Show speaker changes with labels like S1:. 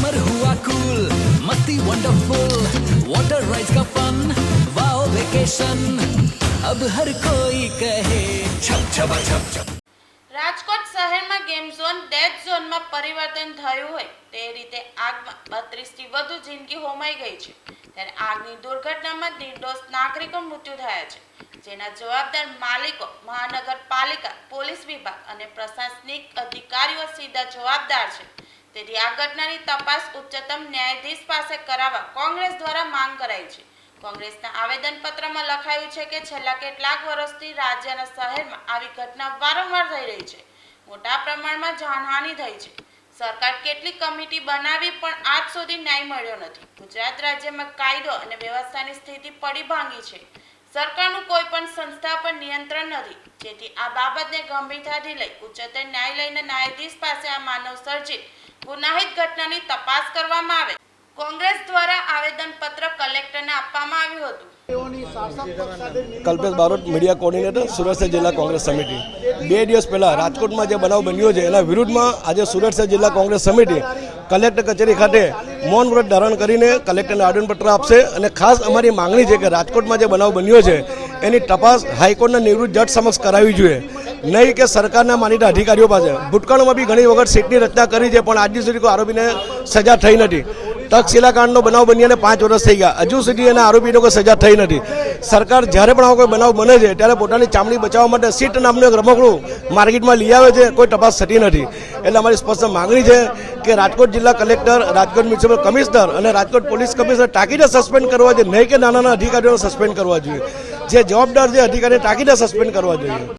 S1: Summer हुआ cool मस्ती wonderful water rides का फन वाओ वेकेशन अब हर कोई कहे छप छपा छप छप
S2: રાજકોટ શહેરમાં ગેમ ઝોન ડેડ ઝોનમાં પરિવર્તન થયું હોય તે રીતે આગમાં બત્રીસથી વધુ જિંદગી હોમાઈ ગઈ છે ત્યારે આગની દુર્ઘટનામાં નિર્દોષ નાગરિકો મૃત્યુ થયા છે જેના જવાબદાર માલિકો મહાનગરપાલિકા પોલીસ વિભાગ અને પ્રશાસનિક અધિકારીઓ સીધા જવાબદાર છે તેથી આ ઘટનાની તપાસ ઉચ્ચતમ ન્યાયાધીશ પાસે કરાવવા કોંગ્રેસ દ્વારા માંગ કરાઈ છે. કોંગ્રેસના આવેદનપત્રમાં લખાયું છે કે છેલ્લા કેટલાક વર્ષથી રાજ્યના શહેરમાં આવી ઘટના વારંવાર થઈ રહી છે. મોટા પ્રમાણમાં જાનહાનિ થઈ છે. સરકાર કેટલી કમિટી બનાવી પણ આજ સુધી ન્યાય મળ્યો નથી. ગુજરાત રાજ્યમાં કાયદો અને વ્યવસ્થાની સ્થિતિ પડી ભાંગી છે. સરકારનું કોઈ પણ સંસ્થા પર નિયંત્રણ નથી. જેથી આ બાબતને ગંભીરતાથી લઈ ઉચ્ચતર ન્યાયાલયના ન્યાયાધીશ પાસે આ માનવ સર્જિત ગુનાહિત ઘટનાની તપાસ કરવામાં આવે. કોંગ્રેસ દ્વારા આવેદનપત્ર કલેક્ટરને આપવામાં આવ્યું હતું.
S3: કલ્પેશ બારોટ મીડિયા કોર્ડિનેટર સુરત જિલ્લા કોંગ્રેસ સમિતિ. બે દિવસ પહેલાં રાજકોટમાં જે બનાવ બન્યો છે એના વિરુદ્ધમાં આજે સુરત જિલ્લા કોંગ્રેસ સમિતિ કલેક્ટર કચેરી ખાતે મૌન વ્રત ધારણ કરીને કલેક્ટરને આવેદનપત્ર આપશે. અને ખાસ અમારી માંગણી છે કે રાજકોટમાં જે બનાવ બન્યો છે એની તપાસ હાઈકોર્ટના નિવૃત્ત જજ સમક્ષ કરાવવી જોઈએ. નહીં કે સરકારના માનીતા અધિકારીઓ પાસે. ભૂતકાળમાં બી ઘણી વખત સીટની રચના કરી છે, પણ આજ સુધી કોઈ આરોપીને સજા થઈ નથી. તક્ષશિલા કાંડનો બનાવ બન્યાને પાંચ વર્ષ થઈ ગયા. હજુ સુધી એના આરોપીને કોઈ સજા થઈ નથી. સરકાર જ્યારે પણ આવો કોઈ બનાવ બને છે, ત્યારે પોતાની ચામડી બચાવવા માટે સીટ નામનું એક રમકડું માર્કેટમાં લઈ આવે છે. કોઈ તપાસ થતી નથી. એટલે અમારી સ્પષ્ટ માંગણી છે કે રાજકોટ જિલ્લા કલેક્ટર, રાજકોટ મ્યુનિસિપલ કમિશનર અને રાજકોટ પોલીસ કમિશનર તાકીદે સસ્પેન્ડ કરવા જોઈએ. નહીં કે નાના અધિકારીઓને સસ્પેન્ડ કરવા જોઈએ. જે જવાબદાર જે અધિકારી તાકીદે સસ્પેન્ડ કરવા જોઈએ.